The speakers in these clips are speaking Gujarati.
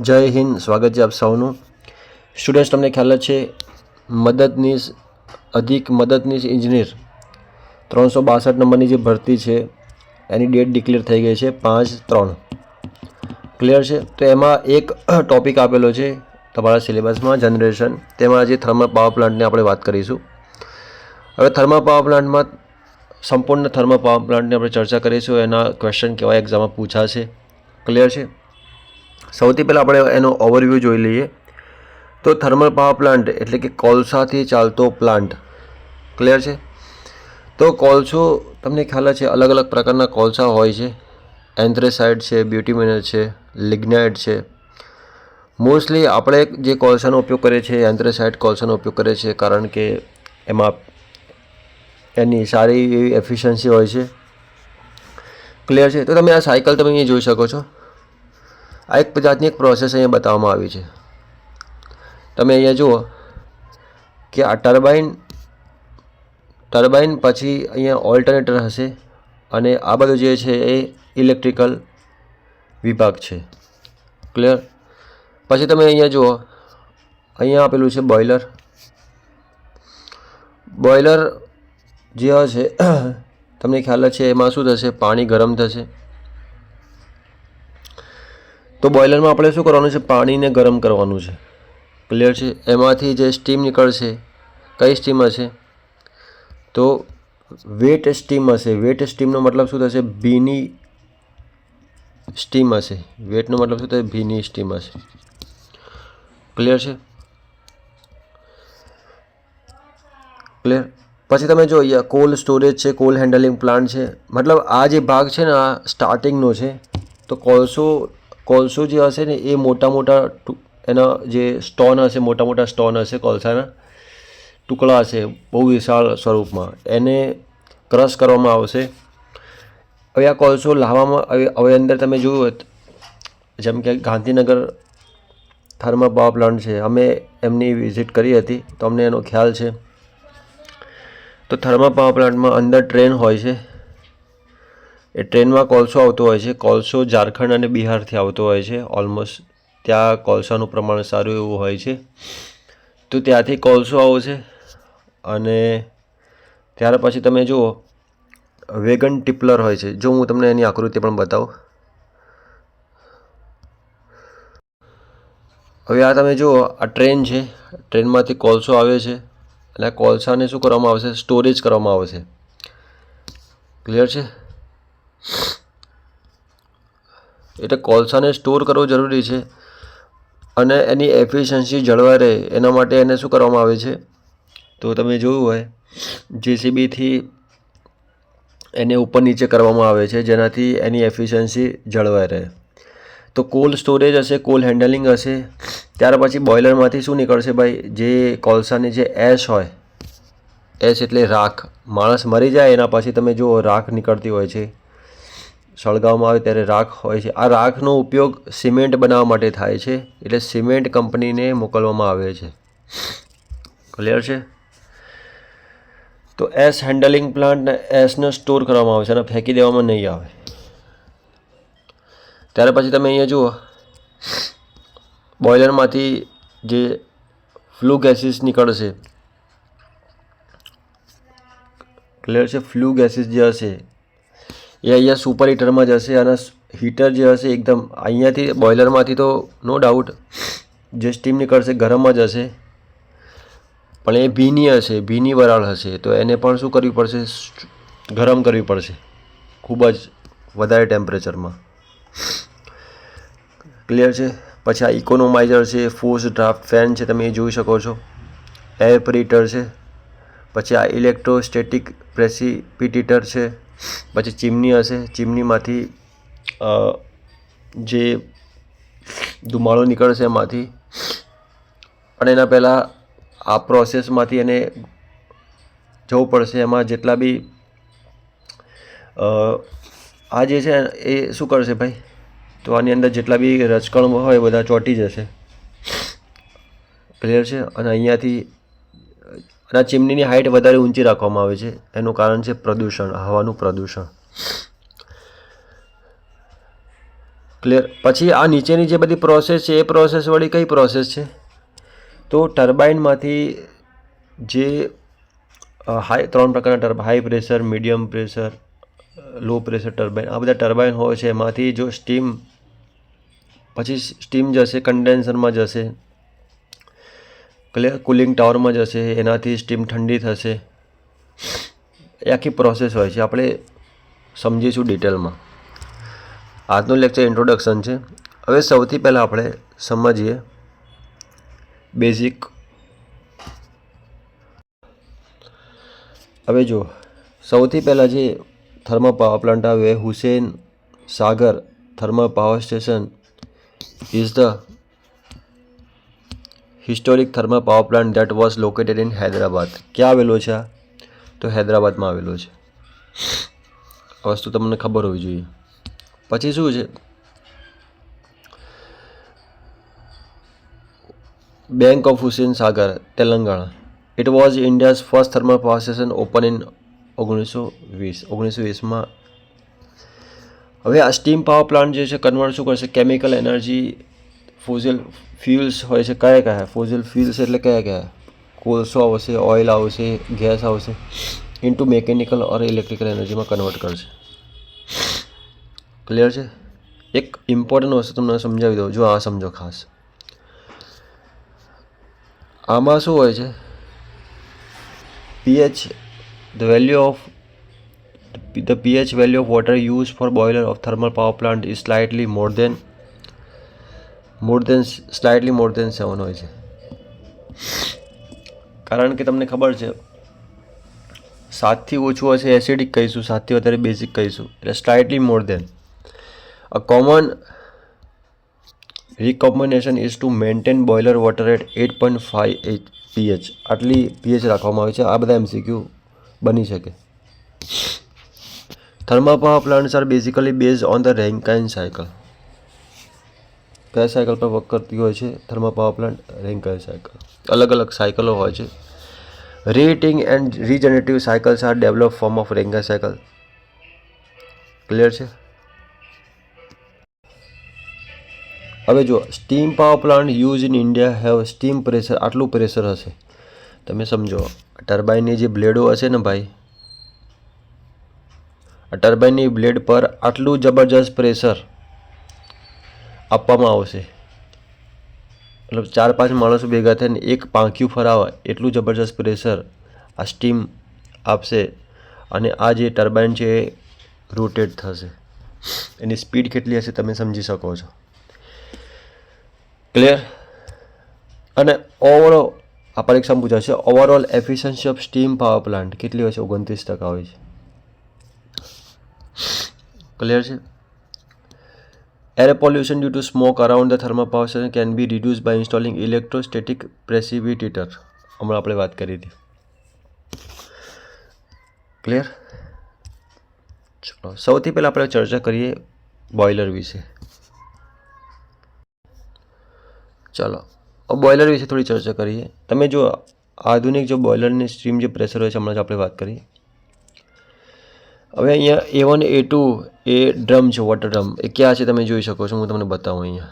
જય હિન્દ, સ્વાગત છે આપ સૌનું. સ્ટુડન્ટ્સ તમને ખ્યાલ છે, મદદનીશ, અધિક મદદનીશ ઇજનેર ત્રણસો બાસઠ નંબરની જે ભરતી છે, એની ડેટ ડિક્લેર થઈ ગઈ છે પાંચ ત્રણ. ક્લિયર છે? તો એમાં એક ટોપિક આપેલો છે તમારા સિલેબસમાં જનરેશન તેમાં જે થર્મલ પાવર પ્લાન્ટની આપણે વાત કરીશું. હવે થર્મલ પાવર પ્લાન્ટમાં સંપૂર્ણ થર્મલ પાવર પ્લાન્ટની આપણે ચર્ચા કરીશું, એના ક્વેશ્ચન કેવા એક્ઝામમાં પૂછાશે. ક્લિયર છે? સૌથી પહેલાં આપણે એનો ઓવરવ્યૂ જોઈ લઈએ. તો થર્મલ પાવર પ્લાન્ટ એટલે કે કોલસાથી ચાલતો પ્લાન્ટ ક્લિયર છે? તો કોલસો, તમને ખ્યાલ છે અલગ અલગ પ્રકારના કોલસા હોય છે. એન્થ્રેસાઇડ છે બ્યુટીમિનર છે લિગ્નાઇટ છે. મોસ્ટલી આપણે જે કોલસાનો ઉપયોગ કરીએ છીએ એન્થ્રેસાઇડ કોલસાનો ઉપયોગ કરીએ છીએ, કારણ કે એમાં એની સારી એવી એફિશિયન્સી હોય છે. ક્લિયર છે? તો તમે આ સાયકલ તમે અહીં જોઈ શકો છો. આ એક જાતની એક પ્રોસેસ અહીંયા બતાવવામાં આવી છે. તમે અહીંયા જુઓ કે આ ટર્બાઇન ટર્બાઇન પછી અહીંયા ઓલ્ટરનેટર હશે અને આ બધું જે છે એ ઇલેક્ટ્રિકલ વિભાગ છે. ક્લિયર પછી તમે અહીંયા જુઓ, અહીંયા આપેલું છે બોઇલર બોઇલર જે હશે, તમને ખ્યાલ છે એમાં શું થશે? પાણી ગરમ થશે. તો બોઇલરમાં આપણે શું કરવાનું છે? પાણીને ગરમ કરવાનું છે. ક્લિયર છે? એમાંથી જે સ્ટીમ નીકળશે, કઈ સ્ટીમ હશે? તો વેટ સ્ટીમ હશે. વેટ સ્ટીમનો મતલબ શું થશે? ભીની સ્ટીમ હશે. વેટનો મતલબ શું થશે? ભીની સ્ટીમ હશે. ક્લિયર છે? ક્લિયર પછી તમે જો અહીંયા કોલ સ્ટોરેજ છે કોલ હેન્ડલિંગ પ્લાન્ટ છે. મતલબ આ જે ભાગ છે ને, આ સ્ટાર્ટિંગનો છે, તો કોલસો કોલસો જે હશે ને, એ મોટા મોટા એના જે સ્ટોન હશે, મોટા મોટા સ્ટોન હશે કોલસાના, ટુકડા હશે, બહુ વિશાળ સ્વરૂપમાં. એને ક્રશ કરવામાં આવશે. હવે આ કોલસો લાવવામાં, હવે હવે અંદર તમે જોયું જેમ કે ગાંધીનગર થર્મલ પાવર પ્લાન્ટ છે, અમે એમની વિઝિટ કરી હતી, તો અમને એનો ખ્યાલ છે. તો થર્મલ પાવર પ્લાન્ટમાં અંદર ટ્રેન હોય છે એ ટ્રેનમાં કોલસો આવતો હોય છે. કોલસો ઝારખંડ અને બિહારથી આવતો હોય છે. ઓલમોસ્ટ ત્યાં કોલસાનું પ્રમાણ સારું એવું હોય છે. તો ત્યાંથી કોલસો આવશે અને ત્યાર પછી તમે જુઓ, વેગન ટિપલર હોય છે. જો હું તમને એની આકૃતિ પણ બતાવું. હવે આ તમે જુઓ, આ ટ્રેન છે. ટ્રેનમાંથી કોલસો આવે છે. અને આ કોલસાને શું કરવામાં આવશે સ્ટોરેજ કરવામાં આવશે ક્લિયર છે? એટલે કોલસાને સ્ટોર કરવો જરૂરી છે અને એની એફિશિયન્સી જળવાઈ રહે, એના માટે એને શું કરવામાં આવે છે? તો તમે જોયું હોય, જેસીબીથી એને ઉપર નીચે કરવામાં આવે છે, જેનાથી એની એફિશિયન્સી જળવાઈ રહે. તો કોલ સ્ટોરેજ હશે, કોલ હેન્ડલિંગ હશે, ત્યાર પછી બોઇલરમાંથી શું નીકળશે ભાઈ? જે કોલસાની જે એશ હોય એશ એટલે રાખ. માણસ મરી જાય એના પછી તમે જુઓ, રાખ નીકળતી હોય છે. સળગાવવામાં આવે ત્યારે રાખ હોય છે. આ રાખનો ઉપયોગ સિમેન્ટ બનાવવા માટે થાય છે. એટલે સિમેન્ટ કંપનીને મોકલવામાં આવે છે. ક્લિયર છે? તો એસ હેન્ડલિંગ પ્લાન્ટને એસને સ્ટોર કરવામાં આવે છે અને ફેંકી દેવામાં નહીં આવે. ત્યાર પછી તમે અહીંયા જુઓ. બોઇલરમાંથી જે ફ્લુ ગેસીસ નીકળશે. ક્લિયર છે? ફ્લુ ગેસીસ જે હશે એ અહીંયા સુપર હીટરમાં જશે અને હીટર જે હશે એકદમ અહીંયાથી બોઇલરમાંથી તો નો ડાઉટ જે સ્ટીમ નીકળશે ગરમ જ હશે. પણ એ ભીની હશે, ભીની વરાળ હશે, તો એને પણ શું કરવી પડશે? ગરમ કરવી પડશે. ખૂબ જ વધારે ટેમ્પરેચરમાં ક્લિયર છે? પછી આ ઇકોનોમાઇઝર છે ફોર્સ ડ્રાફ્ટ ફેન છે, તમે એ જોઈ શકો છો. એર પ્રિટર છે. પછી આ ઇલેક્ટ્રોસ્ટેટિક પ્રેસિપિટેટર છે. પછી ચીમની હશે. ચીમનીમાંથી જે ધુમાડો નીકળશે એમાંથી, અને એના પહેલાં આ પ્રોસેસમાંથી એને જવું પડશે. એમાં જેટલા બી આ જે છે એ શું કરશે ભાઈ? તો આની અંદર જેટલા બી રજકણ હોય બધા ચોંટી જશે. ક્લિયર છે? અને અહીંયાથી અને આ ચીમનીની હાઇટ વધારે ઊંચી રાખવામાં આવે છે. એનું કારણ છે પ્રદૂષણ, હવાનું પ્રદૂષણ. ક્લિયર પછી આ નીચેની જે બધી પ્રોસેસ છે, એ પ્રોસેસ વળી કઈ પ્રોસેસ છે? તો ટર્બાઇનમાંથી જે હાઈ ત્રણ પ્રકારના ટર્બ high pressure medium pressure low pressure turbine આ બધા ટર્બાઇન હોય છે. એમાંથી જો સ્ટીમ પછી સ્ટીમ જશે કન્ડેન્સરમાં જશે કુલિંગ ટાવરમાં જશે એનાથી સ્ટીમ ઠંડી થશે. એ આખી પ્રોસેસ હોય છે. આપણે સમજીશું ડિટેલમાં આજનું લેક્ચર ઇન્ટ્રોડક્શન છે. હવે સૌથી પહેલાં આપણે સમજીએ બેઝિક હવે જો, સૌથી પહેલાં જે થર્મલ પાવર પ્લાન્ટ આવ્યો, એ Hussain Sagar thermal power station is the historic thermal power plant that was located in Hyderabad ક્યાં આવેલો છે તો હૈદરાબાદમાં આવેલો છે. વસ્તુ તમને ખબર હોવી જોઈએ. પછી શું છે? Bank of Hussain Sagar Telangana it was India's first thermal power station open in ઓગણીસો વીસ, ઓગણીસો વીસમાં. હવે આ સ્ટીમ પાવર પ્લાન્ટ જે છે કન્વર્ટ શું કરશે? કેમિકલ એનર્જી ફોઝિલ ફ્યુલ્સ હોય છે, કયા કયા? ફોઝિલ ફ્યુલ્સ એટલે કયા કયા? કોલસો આવશે, ઓઇલ આવશે, ગેસ આવશે ઇન્ટુ મેકેનિકલ ઓર ઇલેક્ટ્રિકલ એનર્જીમાં કન્વર્ટ કરશે. ક્લિયર છે? એક ઇમ્પોર્ટન્ટ વસ્તુ તમને સમજાવી દઉં, જો આ સમજો ખાસ. આમાં શું હોય છે? pH, the value of, the pH value of water used for boiler of thermal power plant is slightly more than more than slightly more than 7 હોય છે. કારણ કે તમને ખબર છે, સાતથી ઓછું હશે એસિડિક કહીશું, સાતથી વધારે બેઝિક કહીશું, એટલે slightly more than a common recombination is to maintain boiler water at at point at 8.5 pH. આટલી પીએચ રાખવામાં આવે છે, આ બધા એમસીક્યુ બની શકે. Power plants are basically base on the Rankine cycle કયા સાયકલ પર વર્ક કરતી હોય છે? Thermal power plant Rankine cycle? અલગ અલગ સાયકલો હોય છે. Reheating and regenerative cycles are develop form of Rankine cycle clear છે? હવે જો steam power plant use in India have steam pressure આટલું પ્રેશર હશે. તમે સમજો ટર્બાઇનની જે બ્લેડો હશે ને ભાઈ? આ ટર્બાઇનની બ્લેડ પર આટલું જબરજસ્ત પ્રેશર આપવામાં આવશે. મતલબ ચાર પાંચ માણસો ભેગા થઈને એક પાંખ્યું ફરાવે એટલું જબરજસ્ત પ્રેશર આ સ્ટીમ આપશે અને આ જે ટર્બાઇન છે એ રોટેટ થશે. એની સ્પીડ કેટલી હશે તમે સમજી શકો છો. ક્લિયર અને ઓવરઓલ આ પરીક્ષામાં પૂછાશે overall efficiency of steam power plant કેટલી હોય છે ઓગણત્રીસ ટકા હોય છે. ક્લિયર છે? Air pollution due to smoke around the thermal power station can be reduce by installing electrostatic precipitator હમણાં આપણે વાત કરી હતી. ક્લિયર ચલો, સૌથી પહેલાં આપણે ચર્ચા કરીએ બોઇલર વિશે. ચાલો બોઇલર વિશે થોડી ચર્ચા કરીએ. તમે જો આધુનિક જો બોઇલરની સ્ટ્રીમ જે પ્રેશર હોય છે, હમણાં જ આપણે વાત કરી. હવે અહીંયા એ વન એ ટુ એ ડ્રમ છે વોટર ડ્રમ એ ક્યાં છે તમે જોઈ શકો છો, હું તમને બતાવું અહીંયા.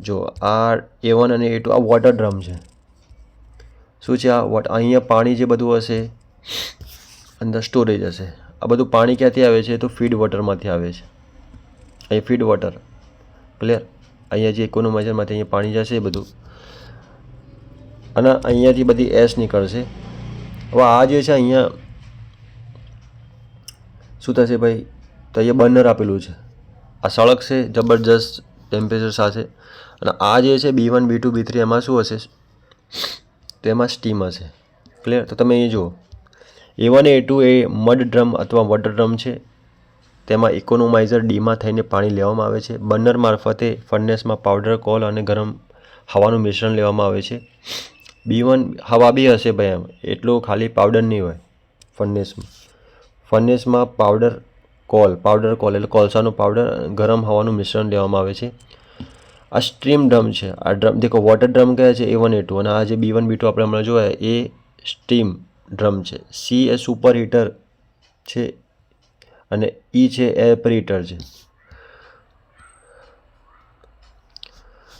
જો, આ એ વન અને એ ટુ આ વોટર ડ્રમ છે. શું છે આ વોટ અહીંયા પાણી જે બધું હશે, અંદર સ્ટોરેજ હશે. આ બધું પાણી ક્યાંથી આવે છે? તો ફીડ વોટરમાંથી આવે છે. અહીં ફીડ વોટર ક્લિયર અહીંયા જે ઇકોનોમાઇઝરમાંથી અહીંયા પાણી જશે એ બધું. અને અહીંયાથી બધી એશ નીકળશે. હવે આ જે છે અહીંયા શું થશે ભાઈ? તો અહીંયા બર્નર આપેલું છે. આ સળક છે, જબરજસ્ત ટેમ્પરેચર સાથે. અને આ જે છે B one B two B three એમાં શું હશે? તો એમાં સ્ટીમ હશે. ક્લિયર તો તમે અહીં જુઓ. એ વન એ ટુ એ મડ ડ્રમ અથવા વોટર ડ્રમ છે. તેમાં ઇકોનોમાઇઝર ડીમાં થઈને પાણી લેવામાં આવે છે. બર્નર મારફતે ફર્નેસમાં પાવડર કોલ અને ગરમ હવાનું મિશ્રણ લેવામાં આવે છે. બી વન હવા બી હશે ભાઈ એમ એટલું ખાલી પાવડર નહીં હોય ફર્નેસમાં ફર્નેસમાં પાવડર કોલ પાવડર કોલ એટલે કોલસાનો પાવડર ગરમ હવાનું મિશ્રણ લેવામાં આવે છે. આ સ્ટ્રીમ ડ્રમ છે. આ ડ્રમ, દેખો, વોટર ડ્રમ કહે છે એ વન એ ટુ અને આ જે બી વન બી ટુ આપણે હમણાં જોયા, એ સ્ટીમ ડ્રમ છે. સી એ સુપર હીટર છે અને ઈ છે એર પ્રીટર છે.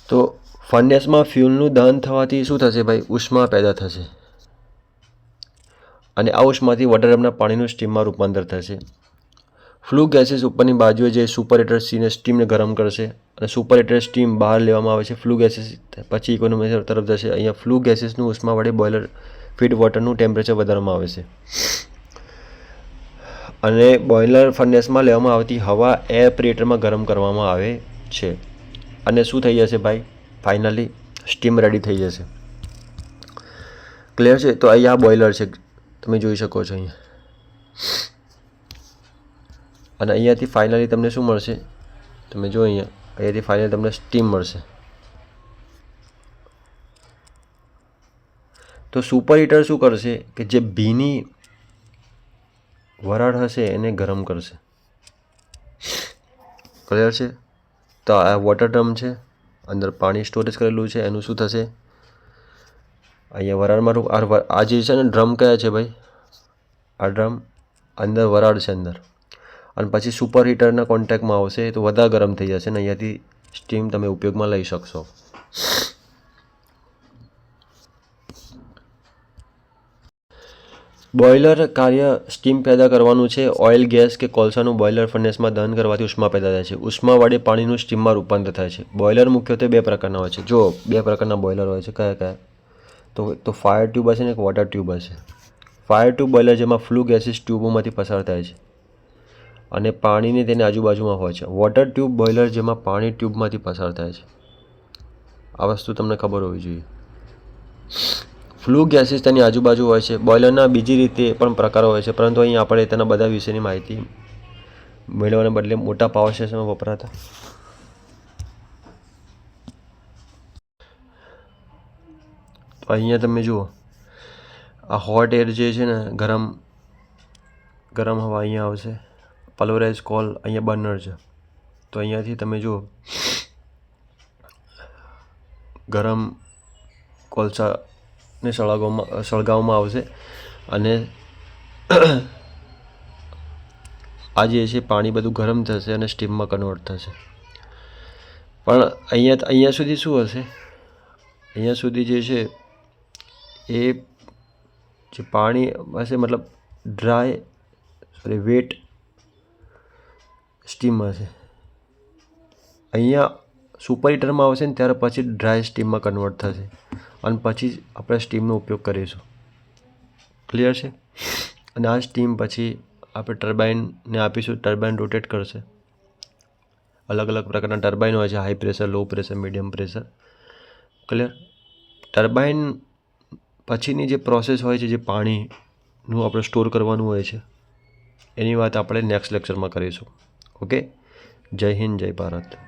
તો ફર્નેસમાં ફ્યુલનું દહન થવાથી શું થશે ભાઈ? ઉષ્મા પેદા થશે. અને આ ઉષ્માથી વોટર ડ્રમના પાણીનું સ્ટીમમાં રૂપાંતર થશે. ફ્લુ ગેસીસ ઉપરની બાજુએ જે સુપર હીટર સીને સ્ટીમને ગરમ કરશે અને સુપર હીટર સ્ટીમ બહાર લેવામાં આવે છે. ફ્લુ ગેસીસ પછી ઇકોનોમી તરફ જશે. અહીંયા ફ્લુ ગેસીસનું ઉષ્મા વડે બોઇલર ફીડ વોટરનું ટેમ્પરેચર વધારવામાં આવે છે. અને બોઇલર ફર્નેસમાં લેવામાં આવતી હવા એર પ્રેટરમાં ગરમ કરવામાં આવે છે. અને શું થઈ જશે ભાઈ? ફાઇનલી સ્ટીમ રેડી થઈ જશે. ક્લિયર છે? તો અહીંયા બોઇલર છે. તમે જોઈ શકો છો અહીંયા. અને અહીંયાથી ફાઇનલી તમને શું મળશે? તમે જો અહીંયા, અહીંયાથી ફાઇનલી તમને સ્ટીમ મળશે. તો સુપર હીટર શું કરશે? કે જે ભીની વરાળ હશે એને ગરમ કરશે. ક્લિયર છે? તો આ વોટર ડ્રમ છે. અંદર પાણી સ્ટોરેજ કરેલું છે. એનું શું થશે? અહીંયા વરાળમાં આ જે છે ને ડ્રમ કયા છે ભાઈ? આ ડ્રમ અંદર વરાળ છે અંદર. અને પછી સુપર હીટરના કોન્ટેક્ટમાં આવશે તો વધારે ગરમ થઈ જશે ને અહીંયાથી સ્ટીમ તમે ઉપયોગમાં લઈ શકશો. બોઇલર કાર્ય સ્ટીમ પેદા કરવાનું છે ઓઇલ ગેસ કે કોલસાનું બોઇલર ફર્નેસમાં દહન કરવાથી ઉષ્મા પેદા થાય છે. ઉષ્મા વડે પાણીનું સ્ટીમમાં રૂપાંતર થાય છે. બોઇલર મુખ્યત્વે બે પ્રકારના હોય છે. જો બે પ્રકારના બોઇલર હોય છે. કયા કયા? તો તો ફાયર ટ્યુબ હશે ને એક વોટર ટ્યુબ હશે. ફાયર ટ્યુબ બોઇલર જેમાં ફ્લુ ગેસીસ ટ્યુબોમાંથી પસાર થાય છે. અને પાણીની તેની આજુબાજુમાં હોય છે. વોટર ટ્યુબ બોઇલર જેમાં પાણી ટ્યુબમાંથી પસાર થાય છે. આ વસ્તુ તમને ખબર હોવી જોઈએ. ફ્લુ ગેસીસ તેની આજુબાજુ હોય છે. બોઇલરના બીજી રીતે પણ પ્રકારો હોય છે. પરંતુ અહીં આપણે તેના બધા વિશેની માહિતી મેળવવાને બદલે મોટા પાવર સ્ટેશનમાં વપરાતા. અહીંયા તમે જુઓ. આ હોટ એર જે છે ને, ગરમ ગરમ હવા અહીંયા આવશે. પલ્વરાઇઝ કોલ અહીંયા બર્નર છે. તો અહીંયાથી તમે જુઓ. ગરમ કોલસાને સળગાવવામાં સળગાવવામાં આવશે. અને આ જે છે, પાણી બધું ગરમ થશે અને સ્ટીમમાં કન્વર્ટ થશે. પણ અહીંયા અહીંયા સુધી શું હશે? અહીંયા સુધી જે છે એ જે પાણી હશે, મતલબ ડ્રાય સોરી વેટ સ્ટીમ હશે. અહીંયા સુપર હીટરમાં આવશે ને, ત્યારે પછી ડ્રાય સ્ટીમમાં કન્વર્ટ થશે. અને પછી આપણે સ્ટીમનો ઉપયોગ કરીશું. ક્લિયર છે? અને આ સ્ટીમ પછી આપણે ટર્બાઇનને આપીશું ટર્બાઇન રોટેટ કરશે. અલગ અલગ પ્રકારના ટર્બાઇન હોય છે high pressure low pressure medium pressure clear turbine પછીની જે પ્રોસેસ હોય છે, જે પાણીનું આપણે સ્ટોર કરવાનું હોય છે, એની વાત આપણે નેક્સ્ટ લેક્ચરમાં કરીશું. ઓકે જય હિન્દ, જય ભારત.